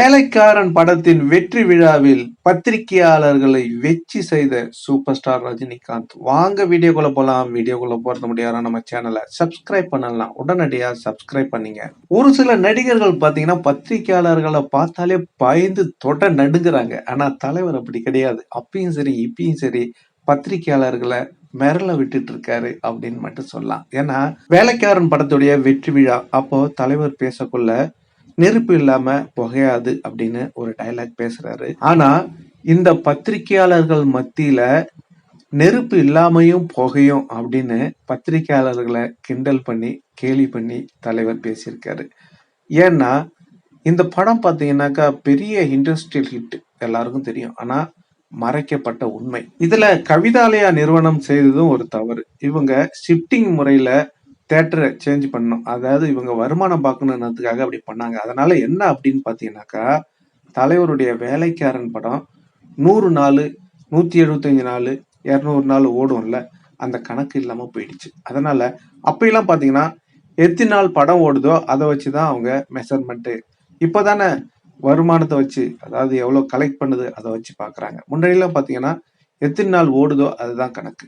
வேலைக்காரன் படத்தின் வெற்றி விழாவில் பத்திரிகையாளர்களை வெற்றி செய்த சூப்பர் ஸ்டார் ரஜினிகாந்த். வாங்க வீடியோக்குள்ள போலாம். வீடியோக்குள்ள போறது முடியாத நம்ம சேனலை சப்ஸ்கிரைப் பண்ணலாம். உடனடியாக சப்ஸ்கிரைப் பண்ணீங்க. ஒரு சில நடிகர்கள் பார்த்தீங்கன்னா பத்திரிகையாளர்களை பார்த்தாலே பயந்து தொட நடுங்குறாங்க. ஆனால் தலைவர் அப்படி கிடையாது. அப்பயும் சரி இப்பயும் சரி பத்திரிகையாளர்களை மிரள விட்டுட்டு இருக்காரு அப்படின்னு மட்டும் சொல்லலாம். ஏன்னா வேலைக்காரன் படத்துடைய வெற்றி விழா அப்போ தலைவர் பேசக்குள்ள நெருப்பு இல்லாம புகையாது அப்படின்னு ஒரு டைலாக் பேசுறாரு. ஆனா இந்த பத்திரிகையாளர்கள் மத்தியில நெருப்பு இல்லாமையும் புகையும் அப்படின்னு பத்திரிகையாளர்களை கிண்டல் பண்ணி கேலி பண்ணி தலைவர் பேசியிருக்காரு. ஏன்னா இந்த படம் பார்த்தீங்கன்னாக்கா பெரிய இண்டஸ்ட்ரியல் ஹிட் எல்லாருக்கும் தெரியும். ஆனா மறைக்கப்பட்ட உண்மை. இதுல கவிதாலயா நிறுவனம் செய்ததும் ஒரு தவறு. இவங்க ஷிஃப்டிங் முறையில தேட்டரை சேஞ்ச் பண்ணணும். அதாவது இவங்க வருமானம் பார்க்கணுன்றதுக்காக அப்படி பண்ணாங்க. அதனால என்ன அப்படின்னு பார்த்தீங்கன்னாக்கா தலைவருடைய வேலைக்காரன் படம் நூறு நாள் நூற்றி எழுபத்தஞ்சு நாள் இரநூறு நாள் ஓடும்ல அந்த கணக்கு இல்லாமல் போயிடுச்சு. அதனால அப்பெல்லாம் பார்த்தீங்கன்னா எத்தனை நாள் படம் ஓடுதோ அதை வச்சு தான் அவங்க மெசர்மெண்ட்டு இப்போ தானே வருமானத்தை வச்சு அதாவது எவ்வளோ கலெக்ட் பண்ணுது அதை வச்சு பார்க்குறாங்க. முன்னாடியெல்லாம் பார்த்தீங்கன்னா எத்தனை நாள் ஓடுதோ அதுதான் கணக்கு.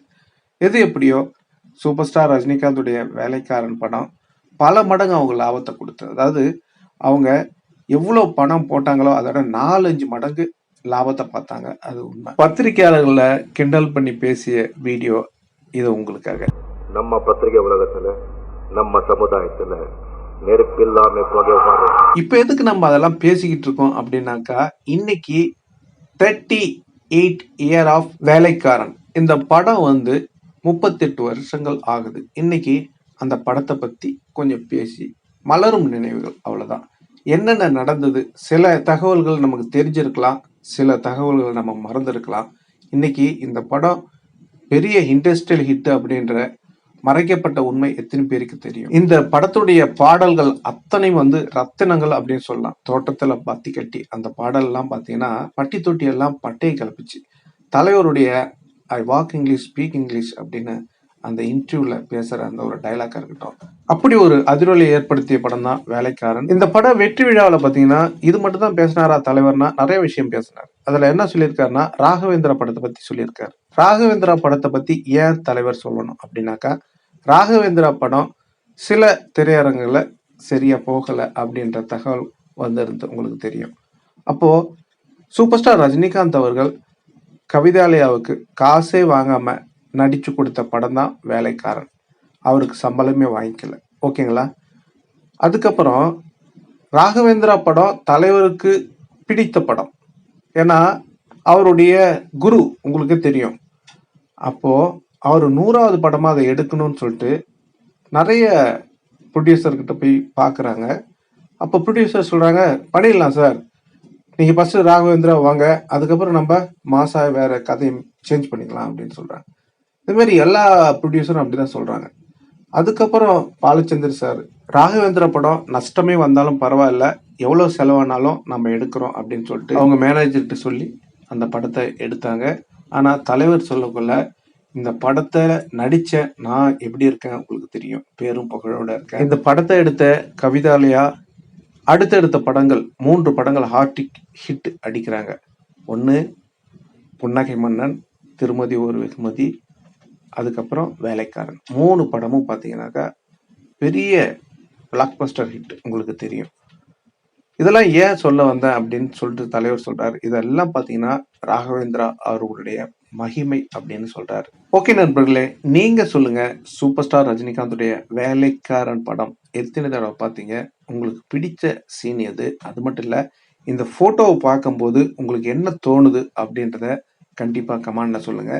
எது எப்படியோ சூப்பர் ஸ்டார் ரஜினிகாந்துடைய வேலைக்காரன் படம் பல மடங்கு அவங்க லாபத்தை கொடுத்தது. அதாவது அவங்க எவ்வளவு பணம் போட்டாங்களோ அதோட நாலஞ்சு மடங்கு லாபத்தை பார்த்தாங்க. அது உண்மை. பத்திரிகையாளர்களை கிண்டல் பண்ணி பேசிய வீடியோ இது உங்களுக்காக. நம்ம பத்திரிகை உலகத்துல நம்ம சமுதாயத்துல நெருப்பில்லாம இப்ப எதுக்கு நம்ம அதெல்லாம் பேசிக்கிட்டு இருக்கோம் அப்படின்னாக்கா இன்னைக்கு தேர்ட்டி எயிட் இயர் ஆஃப் வேலைக்காரன். இந்த படம் வந்து முப்பத்தெட்டு வருஷங்கள் ஆகுது. இன்னைக்கு அந்த படத்தை பத்தி கொஞ்சம் பேசி மலரும் நினைவுகள் அவ்வளவுதான். என்னென்ன நடந்தது? சில தகவல்கள் நமக்கு தெரிஞ்சிருக்கலாம். சில தகவல்கள் நம்ம மறந்துருக்கலாம். இன்னைக்கு இந்த படம் பெரிய இண்டஸ்ட்ரியல் ஹிட் அப்படின்ற மறைக்கப்பட்ட உண்மை எத்தனை பேருக்கு தெரியும்? இந்த படத்துடைய பாடல்கள் அத்தனை வந்து ரத்தினங்கள் அப்படின்னு சொல்லலாம். தோட்டத்துல பத்தி கட்டி அந்த பாடல்லாம் பார்த்தீங்கன்னா பட்டி தொட்டி எல்லாம் பட்டையை கலப்பிச்சு தலைவருடைய I walk English speak English அப்படின்னு அந்த இன்டர்வியூல பேசுற அந்த ஒரு டைலாக்கா இருக்கட்டும். அப்படி ஒரு அதிரொலியை ஏற்படுத்திய படம் தான் வேலைக்காரன். இந்த படம் வெற்றி விழாவில் பார்த்தீங்கன்னா இது மட்டும் தான் பேசினாரா தலைவர்னா நிறைய விஷயம் பேசினார். அதுல என்ன சொல்லியிருக்காருன்னா ராகவேந்திரா படத்தை பத்தி சொல்லியிருக்காரு. ராகவேந்திரா படத்தை பத்தி ஏன் தலைவர் சொல்லணும் அப்படின்னாக்கா ராகவேந்திரா படம் சில திரையரங்குல சரியா போகலை அப்படின்ற தகவல் வந்திருந்து உங்களுக்கு தெரியும். அப்போ சூப்பர் ஸ்டார் ரஜினிகாந்த் அவர்கள் கவிதாலயாவுக்கு காசே வாங்காம நடிச்சு கொடுத்த படம் தான் வேலைக்காரன். அவருக்கு சம்பளமே வாங்கிக்கல. ஓகேங்களா? அதுக்கப்புறம் ராகவேந்திரா படம் தலைவருக்கு பிடித்த படம். ஏன்னா அவருடைய குரு உங்களுக்கு தெரியும். அப்போ அவர் நூறாவது படமாக அதை எடுக்கணும்னு சொல்லிட்டு நிறைய ப்ரொடியூசர்கிட்ட போய் பார்க்குறாங்க. அப்போ ப்ரொடியூசர் சொல்கிறாங்க பண்ணிடலாம் சார். நீங்க ஃபர்ஸ்ட் ராகவேந்திரா வாங்க. அதுக்கப்புறம் நம்ம மாசா வேற கதையை சேஞ்ச் பண்ணிக்கலாம் அப்படின்னு சொல்றாங்க. இந்த மாதிரி எல்லா ப்ரொடியூசரும் அப்படிதான் சொல்றாங்க. அதுக்கப்புறம் பாலச்சந்தர் சார் ராகவேந்திர படம் நஷ்டமே வந்தாலும் பரவாயில்ல. எவ்வளவு செலவானாலும் நம்ம எடுக்கிறோம் அப்படின்னு சொல்லிட்டு அவங்க மேனேஜர்கிட்ட சொல்லி அந்த படத்தை எடுத்தாங்க. ஆனா தலைவர் சொல்லக்குள்ள இந்த படத்தை நடிச்ச நான் எப்படி இருக்கேன் உங்களுக்கு தெரியும். பேரும் புகழோட இருக்கேன். இந்த படத்தை எடுத்த கவிதாலயா அடுத்தடுத்த படங்கள் மூன்று படங்கள் ஹார்டிக் ஹிட் அடிக்கிறாங்க. ஒன்று புன்னகை மன்னன் திருமதி ஒரு வெகுமதி அதுக்கப்புறம் வேலைக்காரன். மூணு படமும் பார்த்தீங்கன்னாக்கா பெரிய பிளாக்பஸ்டர் ஹிட் உங்களுக்கு தெரியும். இதெல்லாம் ஏன் சொல்ல வந்தேன் அப்படின்னு சொல்லிட்டு தலைவர் சொல்றாரு. இதெல்லாம் பார்த்தீங்கன்னா ராகவேந்திரா அவர்களுடைய மகிமை அப்படின்னு சொல்றாரு. ஓகே நண்பர்களே நீங்க சொல்லுங்க சூப்பர் ஸ்டார் ரஜினிகாந்துடைய வேலைக்காரன் படம் எத்தனை தடவை பார்த்தீங்க? உங்களுக்கு பிடிச்ச சீன் எது? அது மட்டும் இல்ல இந்த போட்டோவை பார்க்கும்போது உங்களுக்கு என்ன தோணுது அப்படின்றத கண்டிப்பா கமெண்ட்ல சொல்லுங்க.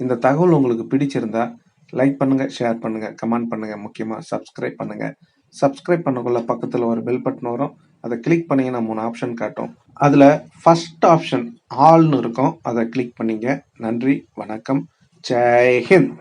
இந்த தகவல் உங்களுக்கு பிடிச்சிருந்தா லைக் பண்ணுங்க ஷேர் பண்ணுங்க கமெண்ட் பண்ணுங்க முக்கியமா சப்ஸ்கிரைப் பண்ணுங்க. சப்ஸ்கிரைப் பண்ணக்குள்ள பக்கத்தில் ஒரு பெல் பட்டன் வரும். அதை கிளிக் பண்ணிங்கன்னா மூணு ஆப்ஷன் காட்டும். அதில் ஃபஸ்ட் ஆப்ஷன் ஆல்னு இருக்கும். அதை கிளிக் பண்ணிங்க. நன்றி வணக்கம். ஜெய்ஹிந்த்